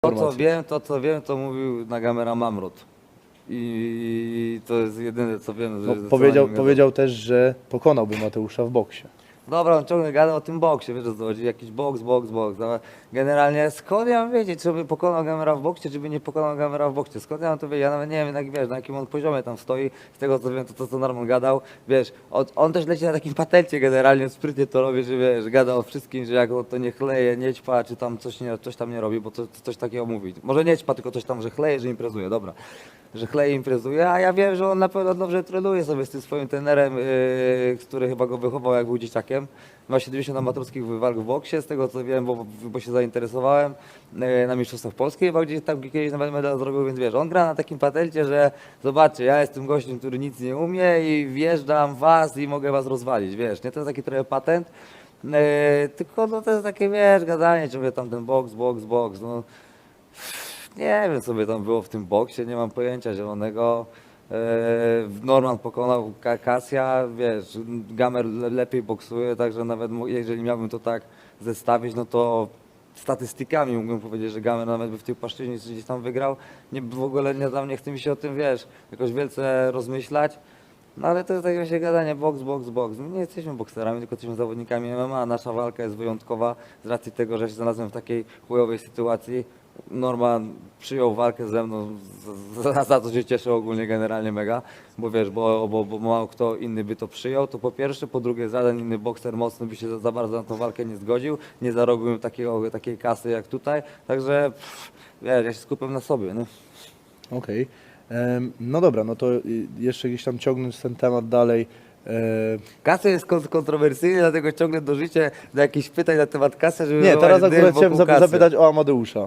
To co wiem, to co wiem, to mówił na gamera Mamrot. I to jest jedyne co wiem. No, powiedział, powiedział też, że pokonałby Mateusza w boksie. Dobra, on ciągle gada o tym boksie, wiesz co chodzi, jakiś boks, boks, boks. ale Generalnie skąd ja mam wiedzieć, czy by pokonał gamera w boksie, czy by nie pokonał gamera w boksie? Skąd ja mam to wiedzieć? Ja nawet nie wiem, jak, wiesz, na jakim on poziomie tam stoi. Z tego co wiem, to to co Norman gadał, wiesz, on, on też leci na takim patencie generalnie, sprytnie to robi, że wiesz, gada o wszystkim, że jak on to nie chleje, nie ćpa, czy tam coś, nie, coś tam nie robi, bo to, to coś takiego mówi. Może nie ćpa, tylko coś tam, że chleje, że imprezuje, dobra. Że chleje, imprezuje, a ja wiem, że on na pewno dobrze trenuje sobie z tym swoim trenerem, yy, który chyba go wychował jak był dzieciakiem. Ma 70 amatorskich walk w boksie, z tego co wiem, bo, bo się zainteresowałem yy, na Mistrzostwach Polskich, chyba gdzieś tam kiedyś nawet medal zrobił, więc wiesz, on gra na takim patencie, że zobaczcie, ja jestem gościem, który nic nie umie i wjeżdżam was i mogę was rozwalić, wiesz, nie? To jest taki trochę patent, yy, tylko no to jest takie, wiesz, gadanie, ciągle tam ten boks, boks, boks, no. Nie wiem, co by tam było w tym boksie, nie mam pojęcia zielonego. Eee, Norman pokonał Ka- Kasia, wiesz, Gamer le- lepiej boksuje, także nawet jeżeli miałbym to tak zestawić, no to statystykami mógłbym powiedzieć, że Gamer nawet by w tej płaszczyźnie gdzieś tam wygrał. Nie, w ogóle nie, tam nie chce mi się o tym, wiesz, jakoś wielce rozmyślać. No ale to jest takie właśnie gadanie boks, boks, boks. My nie jesteśmy bokserami, tylko jesteśmy zawodnikami MMA. Nasza walka jest wyjątkowa z racji tego, że się znalazłem w takiej chujowej sytuacji. Norman przyjął walkę ze mną, za, za to się cieszę ogólnie generalnie mega, bo wiesz, bo, bo, bo mało kto inny by to przyjął, to po pierwsze, po drugie żaden inny bokser mocny by się za, za bardzo na tą walkę nie zgodził, nie zarobiłbym takiego, takiej kasy jak tutaj, także pff, wiesz, ja się skupiam na sobie, nie? Okej. Em, No dobra, no to y, jeszcze gdzieś tam ciągnąć ten temat dalej. E, Kasa jest kon- kontrowersyjna, dlatego ciągle dążycie do jakichś pytań na temat kasy, żeby Nie, teraz akurat chciałem kasy. zapytać o Amadeusza.